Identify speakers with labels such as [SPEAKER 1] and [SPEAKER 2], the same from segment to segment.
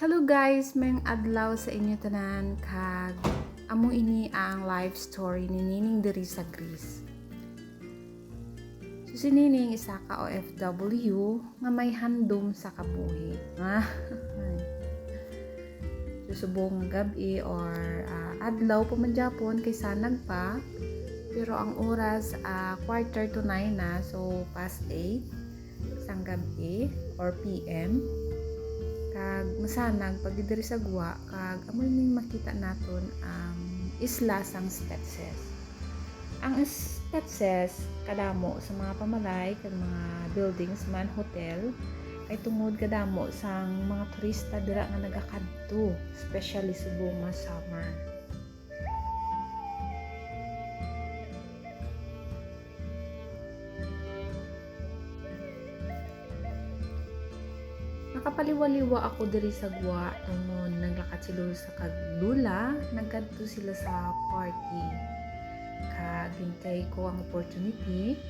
[SPEAKER 1] Hello guys, may adlaw sa inyo tanan kag amo ini ang life story ni Nining diri sa Greece. So si Nining isa ka OFW nga may handom sa kabuhi. Ah. Susubong gabi or ah, adlaw pa man Japon kay sanag pa. Pero ang oras ah, quarter to 9 na, so past 8 sang gabi or PM kag masanag pag diri sa guwa kag amoy ning makita naton ang isla sang Spetses. Ang Spetses kadamo sa mga pamalay kag mga buildings man hotel ay tungod kadamo sang mga turista dira nga nagakadto, especially subong nga summer. Nakapaliwaliwa ako diri sa Gwa tungod naglakad sila sa kaglula, nagkadto sila sa party. Kag hintay ko ang opportunity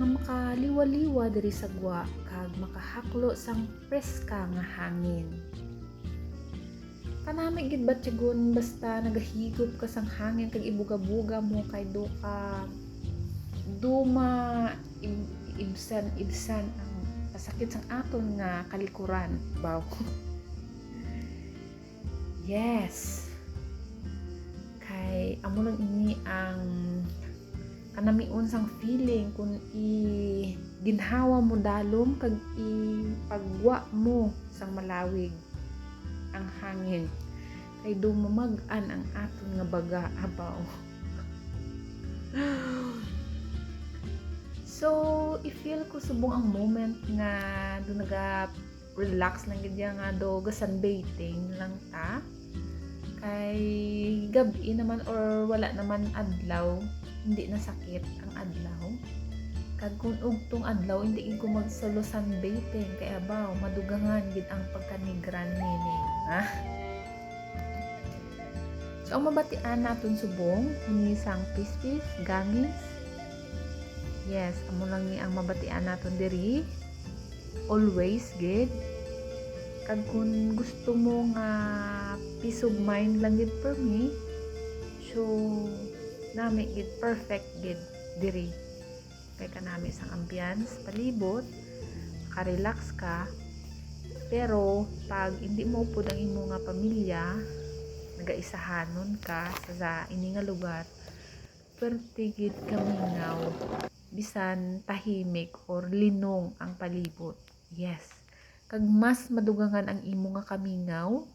[SPEAKER 1] nga makaliwaliwa diri sa Gwa kag makahaklo sang preska nga hangin. Kanami gid ba tigon basta nagahigop ka sang hangin kag ibuga-buga mo kay do ka duma ib, ibsan ibsan ang pasakit sang aton nga kalikuran baw yes. Kay amo lang ini ang kanamiun sang feeling kung i ginhawa mo dalom kag i pagwa mo sang malawig ang hangin. Kay dumamag-an ang aton nga baga abaw So, i-feel ko subong ang moment nga do naga relax lang gid nga do ga sunbathing lang ta. Kay gabi naman or wala naman adlaw, hindi na sakit ang adlaw. Kag kung ugtong adlaw hindi ko magsalo sunbathing kay abaw madugangan gid ang pagkanigran nini. Ha? So, ang mabatian naton subong, ni sang pispis, gangis, Yes, amo lang ni ang mabatian naton diri. Always gid. Kag kung gusto mo nga peace of mind lang gid for me, so nami gid perfect gid diri. Kay kanami sang ambience, palibot, ka-relax ka. Pero pag hindi mo pud ang imo nga pamilya, nagaisahanon ka sa, sa ini nga lugar, pertigid kamingaw bisan tahimik or linong ang palibot. Yes. Kag mas madugangan ang imo nga kamingaw,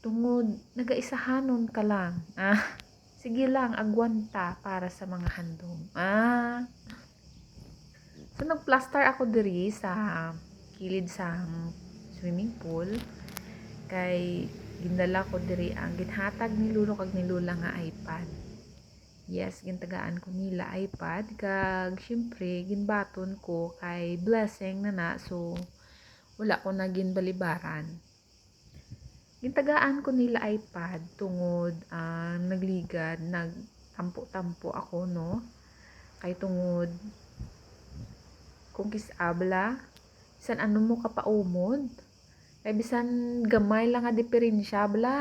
[SPEAKER 1] tungod nagaisahanon ka lang. Ah, sige lang, agwanta para sa mga handom. Ah. So, nagplaster ako diri sa kilid sa swimming pool. Kay, gindala ko diri ang ginhatag ni Lulo kag ni Lula nga iPad yes gintagaan ko nila iPad kag syempre ginbaton ko kay blessing na na so wala ko na ginbalibaran. Gintagaan ko nila iPad tungod uh, nagligad nagtampo-tampo ako no? Kay tungod kung kisabla bisan ano mo kapaumod? Kay bisan gamay lang nga diferensya bla.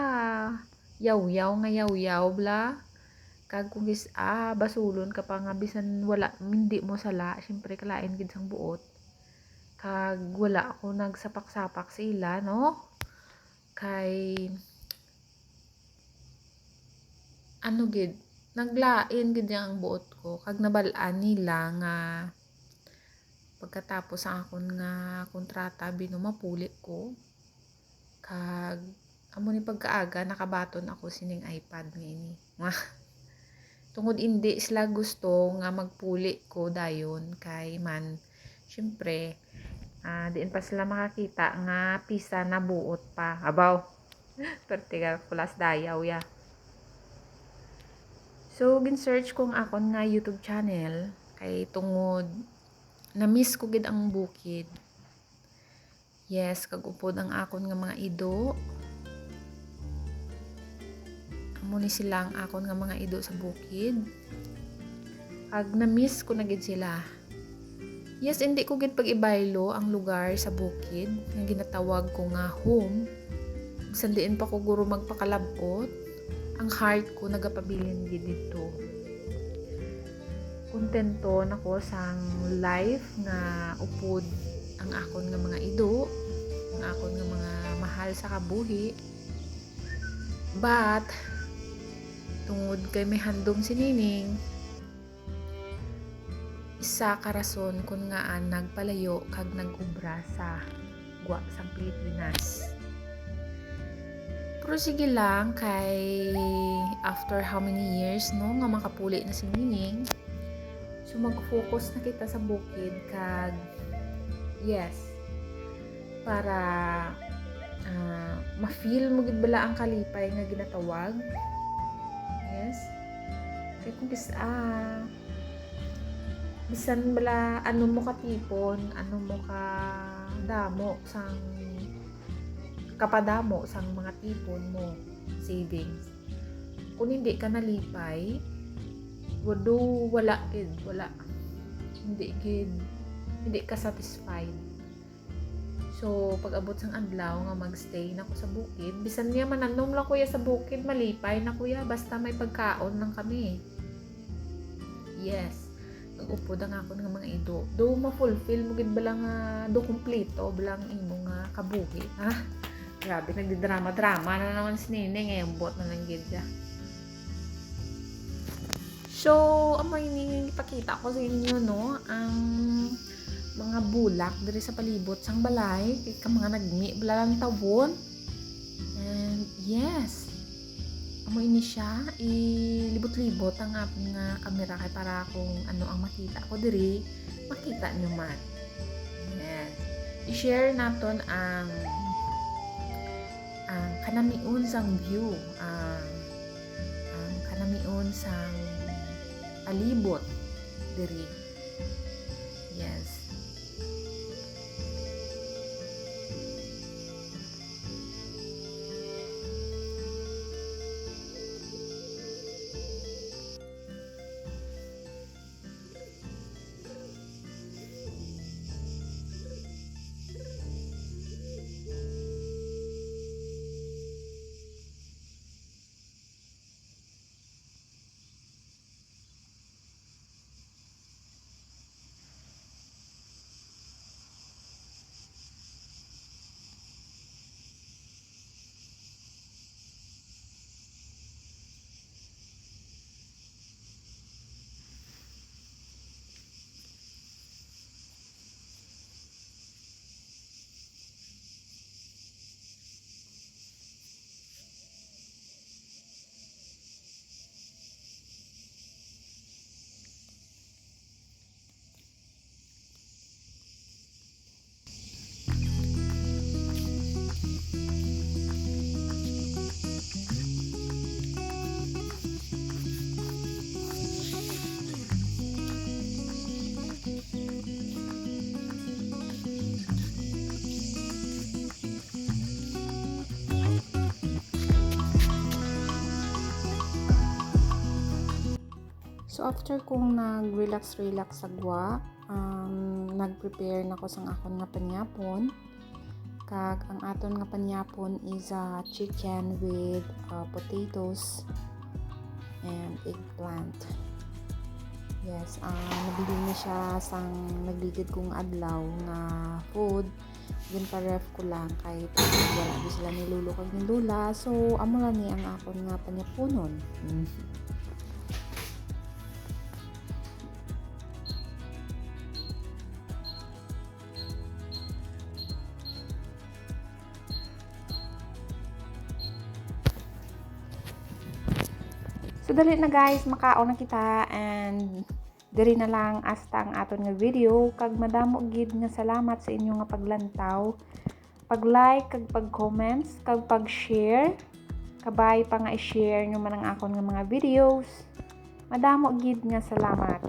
[SPEAKER 1] Yaw-yaw nga yaw-yaw bla kag kung gis ah basulon ka pa nga bisan wala hindi mo sala syempre kalain gid sang buot. Kag wala ako nagsapak-sapak sa ila no? Kay ano gid naglain gid ang buot ko. Kag nabalaan nila nga pagkatapos ang akon nga kontrata binumapuli ko. Kag amo ni pagkaaga nakabaton ako sining iPad nga ini tungod hindi sila gusto nga magpuli ko dayon kay man. Syempre uh, diin pa sila makakita nga pisa na buot pa. Abaw pertigal kulas dayaw ya. So gin search kong akon nga youtube channel kay tungod na miss ko gid ang bukid. Yes kag upod ang akon nga mga ido ni sila ang akon nga mga ido sa bukid. Kag na-miss ko na sila. Yes, hindi ko gid pag ibaylo ang lugar sa bukid nga ginatawag ko nga home. Bisan diin pa ko guro magpakalabot, ang heart ko nagapabilin gid dito. Kontento nako sang life nga upod ang akon nga mga ido, ang akon nga mga mahal sa kabuhi. But tungod kay may handom si Nining, isa ka rason kung nga nagpalayo kag nagubra sa gwa sa Pilipinas. Pero sige lang kay after how many years no nga makapuli na si Nining. So mag-focus na kita sa bukid kag yes para ah, ma-feel mo gid bala ang kalipay nga ginatawag. Yes. Kaya kung kis ah, bisan bala ano mo ka tipon, ano mo ka damo sang kapadamo sang mga tipon mo, savings. Kung hindi ka nalipay, wado wala gid, wala. Hindi gid hindi ka satisfied. So, pag abot sang adlaw nga magstay na ko sa bukid, bisan niya mananom lang kuya sa bukid, malipay na kuya, basta may pagkaon lang kami. Yes nag-upod ang ako ng mga ido. Do ma-fulfill mo gid bala nga do kompleto bala ang imo nga kabuhi, ha? Grabe nagdidrama-drama na naman si Nene ngayon bot na lang gid. So, amo ini ipakita ko sa inyo no ang mga bulak diri sa palibot sang balay kay ka mga nagmi bala lang tawon. And yes, amo ini siya ilibot-libot ang nga kamera kay para kung ano ang makita ko diri makita nyo man. Yes. I-share naton ang ang kanamiun sang view ang ang kanamiun sang palibot diri
[SPEAKER 2] After kong nag-relax-relax sa gwa, um, nag-prepare na ko sang akon nga panyapon. Kag ang aton nga panyapon is a chicken with uh, potatoes and eggplant. Yes, uh, nabili ni siya sang nagligid kong adlaw nga food. Yun pa ref ko lang kay wala di sila nilulukag ni Lula. So amo ni ang akon nga panyaponon. Mm. So dali na guys, makaon na kita and diri na lang hasta ang aton nga video kag madamo gid nga salamat sa inyo nga paglantaw. Pag-like kag pag-comments kag pag-share. Kabay pa nga i-share nyo man ang akon nga mga videos. Madamo gid nga salamat.